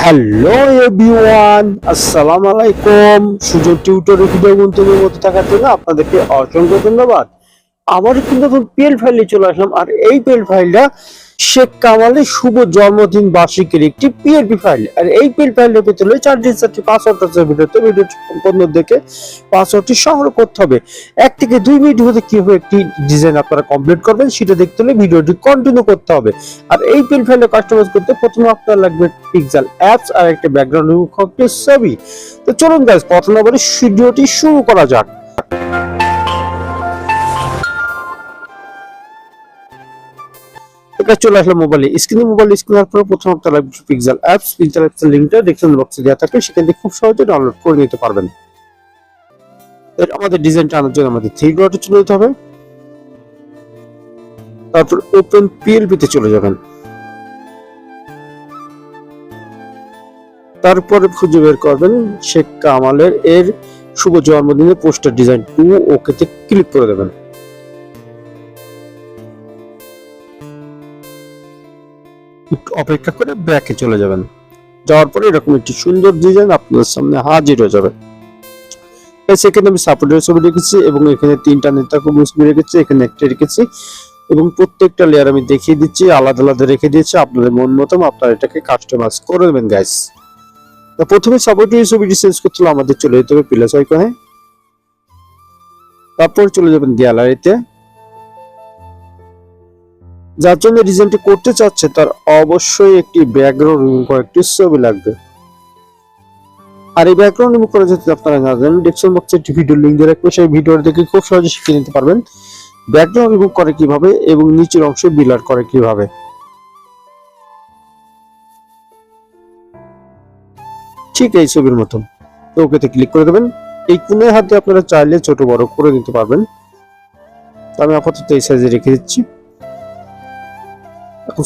Hello everyone আসসালামু আলাইকুম সুযোগ টিউটর ভিডিও গুনতুমের মধ্যে থাকার জন্য আপনাদেরকে অসংখ্য ধন্যবাদ। আবার কিন্তু নতুন পিএল ফাইলে চলে আসলাম। আর এই পিএল ফাইলটা শেখ কামালের শুভ জন্মদিন বার্ষিকীর একটি পিএলপি ফাইল আর এই পেল ফাইলের ভিতরে চারটি চারটি পাসওয়ার্ড আছে, ভিডিওতে ভিডিওটি সম্পূর্ণ দেখে পাসওয়ার্ডটি সংগ্রহ করতে হবে। এক থেকে দুই মিনিট মধ্যে কীভাবে একটি ডিজাইন আপনারা কমপ্লিট করবেন, সেটা দেখতে হলে ভিডিওটি কন্টিনিউ করতে হবে। আর এই পেন ফাইলে কাস্টমাইজ করতে প্রথমে আপনার লাগবে পিক্সেল অ্যাপস আর একটা ব্যাকগ্রাউন্ড ছবি। তো চলুন গাইস কথা না বলে ভিডিওটি শুরু করা যাক। এটা চলে আসলে মোবাইলে স্ক্রিনে মোবাইল স্ক্রিনের পর প্রথম আপনার লাগবে পিক্সেল অ্যাপস পিক্সেল অ্যাপস এর লিংকটা ডেসক্রিপশন বক্সে দেওয়া থাকবে সেখান থেকে খুব সহজে ডাউনলোড করে নিতে পারবেন। আমাদের ডিজাইনটা আনার জন্য আমাদের থ্রি ডটে চলে যেতে হবে। তারপর ওপেন পিএলপি তে চলে যাবেন। তারপরে খুঁজে বের করবেন শেখ কামালের এর শুভ জন্মদিনের পোস্টার ডিজাইন টু ওকেতে ক্লিক করে দেবেন। অপেক্ষা করে ব্যাকে চলে যাবেন। যাওয়ার পরে এরকম একটি সুন্দর ডিজাইন আপনাদের সামনে হাজির হয়ে যাবে। সেখানে আমি সাপোর্টের ছবি রেখেছি এবং এখানে তিনটা নেতাকে ছবি রেখেছি, এখানে একটা রেখেছি এবং প্রত্যেকটা লেয়ার আমি দেখিয়ে দিচ্ছি, আলাদা আলাদা রেখে দিয়েছি। আপনাদের মন মতো আপনারা এটাকে কাস্টমাইজ করে দেবেন গাইস প্রথমে সাপোর্টের ছবিটি চেঞ্জ করতে হলে আমাদের চলে যেতে হবে প্লাস আইকনে তারপর চলে যাবেন গ্যালারিতে যার জন্য ডিজাইনটি করতে চাচ্ছে, তার অবশ্যই একটি ব্যাকগ্রাউন্ড এবং কয়েকটি ছবি লাগবে। আর এই ব্যাকগ্রাউন্ড রিমুভ করা যেতে আপনারা জানেন ডেসক্রিপশন বক্সে একটি ভিডিও লিংক দিয়ে রাখব। সেই ভিডিওটা দেখে খুব সহজে শিখে নিতে পারবেন। ব্যাকগ্রাউন্ড রিমুভ করে কীভাবে এবং নিচের অংশ বিলার করে কীভাবে। ঠিক এই ছবির মতন। ওকেতে ক্লিক করে দেবেন। এই কোণের হাতে আপনারা চাইলে ছোট বড় করে নিতে পারবেন। আমি আপাতত এই সাইজে রেখে দিচ্ছি।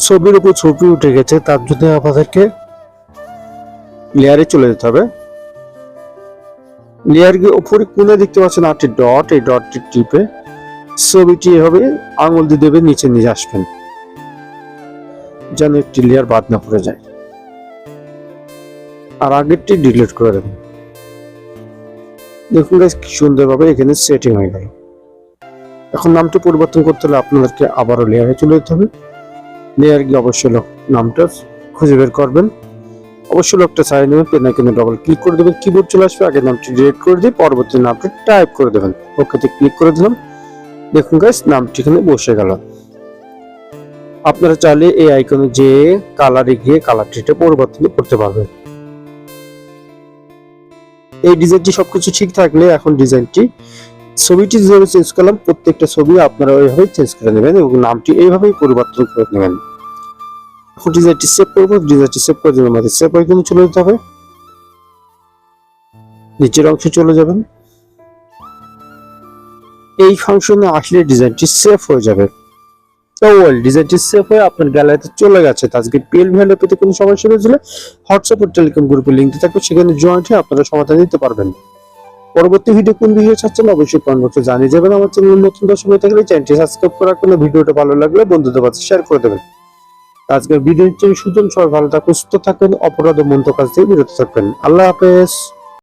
ছবির উপর ছবি উঠে গেছে, তার জন্য আমাদেরকে লেয়ারে চলে যেতে হবে। লেয়ার গিয়ে উপরে কোনে দেখতে পাচ্ছেন আটটি ডট এই ডটটি টিপে ছবিটি এভাবে আঙুল দিয়ে দেবে, নিচে নিয়ে আসবেন। যেন একটি লেয়ার বাদ না পড়ে যায়। আর আগেরটি ডিলিট করে দেবেন। দেখুন guys, কি সুন্দরভাবে এখানে সেটিং হয়ে গেল। এখন নামটি পরিবর্তন করতে হলে আপনাদেরকে আবারও লেয়ারে চলে যেতে হবে। লেয়ার গিয়ে অবশ্যই লোক নামটা খুঁজে বের করবেন। অবশ্যই লোকটা সাইড নেবেন পেন আইকনে ডবল ক্লিক করে দেবেন কিবোর্ড চলে আসবে, আগে নামটি ডিলিট করে দিয়ে পরবর্তী নামটি টাইপ করে দেবেন। ওকেতে ক্লিক করে দিলাম। দেখুন গাইস নামটি এখানে বসে গেল। আপনারা চাইলে এই আইকনে যে কালারে গিয়ে কালারটিটা পরিবর্তন করতে পারবেন। এই ডিজাইনটি সবকিছু ঠিক থাকলে এখন ডিজাইনটি ছবিটি যেভাবে চেঞ্জ করলাম, প্রত্যেকটা ছবি আপনারা ওইভাবে চেঞ্জ করে নেবেন এবং নামটি এইভাবেই পরিবর্তন করে নেবেন। ডিজাইনটি সেভ করব ডিজাইনটি সেভ করে দিলে আমাদের সেভ আইকনে চলে যেতে হবে। নিচের অংশে চলে যাবেন। এই ফাংশনে আসলে ডিজাইনটি সেভ হয়ে যাবে। ডিজাইনটি হয়ে আপনার গ্যালারিতে চলে গেছে। আজকে পেতে কোনো হোয়াটসঅ্যাপ টেলিকম গ্রুপের লিঙ্ক থাকবে, সেখানে জয়েন্ট হয়ে আপনারা সমাধান দিতে পারবেন। পরবর্তী ভিডিও কোন ভিডিও চাচ্ছেন অবশ্যই কমেন্ট জানিয়ে যাবেন। আমার চ্যানেল নতুন দর্শক হয়ে থাকলে চ্যানেলটি সাবস্ক্রাইব করার কোনো ভিডিওটা ভালো লাগলে বন্ধুদের কাছে শেয়ার করে দেবেন। আজকের ভিডিও হচ্ছে সুজন সবাই ভালো থাকুন, সুস্থ থাকবেন অপরাধ মন্ত্র কাজ থেকে বিরত থাকবেন। আল্লাহ হাফেজ।